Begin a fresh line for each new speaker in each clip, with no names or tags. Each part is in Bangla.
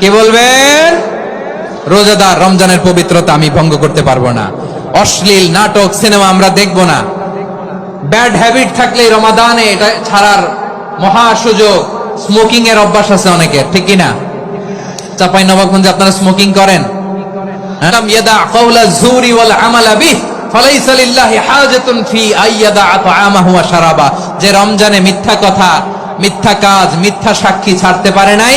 কি বলবেন? রোজাদার রমজানের পবিত্রতা আমি ভঙ্গ করতে পারব না। অশ্লীল নাটক, সিনেমা আমরা দেখব না। ব্যাড হ্যাবিট থাকলে রমাদানে এটা ছাড়ার মহা সুযোগ। স্মোকিং এর অভ্যাস আছে অনেকের, ঠিক কিনা চাপাই নবাবগঞ্জে আপনারা স্মোকিং করেন? যে রমজানে মিথ্যা কথা, মিথ্যা কাজ, মিথ্যা সাক্ষী ছাড়তে পারে নাই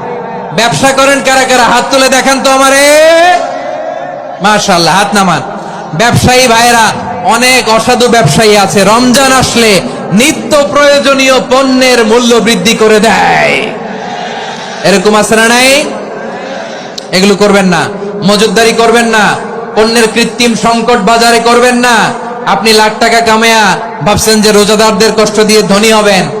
ব্যবসা করেন কারা কারা? হাত তুলে দেখান তো আমারে। মাশাআল্লাহ, হাত নামান। ব্যবসায়ী ভাইয়েরা, অনেক অসাধু ব্যবসায়ী আছে। রমজান আসলে নিত্য প্রয়োজনীয় পণ্যের মূল্য বৃদ্ধি করে দেয়। এরকম আছে না নাই? এগুলো করবেন না। মজুদারি করবেন না। পণ্যের কৃত্রিম সংকট বাজারে করবেন না। আপনি লাখ টাকা কামায়া ভাবছেন যে রোজাদারদের কষ্ট দিয়ে ধনী হবেন।